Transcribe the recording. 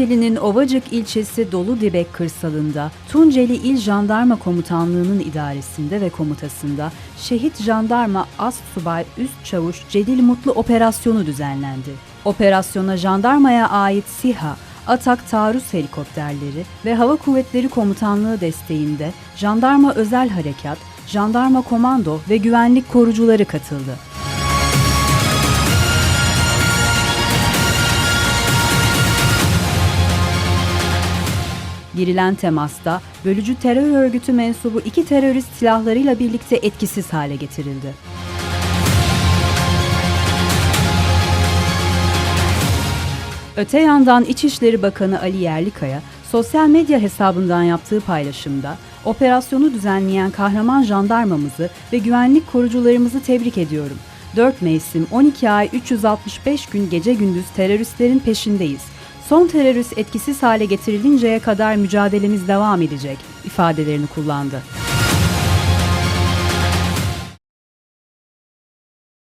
Tunceli'nin Ovacık ilçesi Doludibek kırsalında Tunceli İl Jandarma Komutanlığı'nın idaresinde ve komutasında Şehit Jandarma Astsubay Üst Çavuş Cedil Mutlu operasyonu düzenlendi. Operasyona jandarmaya ait SİHA, Atak taarruz helikopterleri ve Hava Kuvvetleri Komutanlığı desteğinde Jandarma Özel Harekat, Jandarma Komando ve güvenlik korucuları katıldı. Girilen temasta bölücü terör örgütü mensubu iki terörist silahlarıyla birlikte etkisiz hale getirildi. Öte yandan İçişleri Bakanı Ali Yerlikaya sosyal medya hesabından yaptığı paylaşımda operasyonu düzenleyen kahraman jandarmamızı ve güvenlik korucularımızı tebrik ediyorum. 4 mevsim 12 ay 365 gün gece gündüz teröristlerin peşindeyiz. Son terörist etkisiz hale getirilinceye kadar mücadelemiz devam edecek ifadelerini kullandı.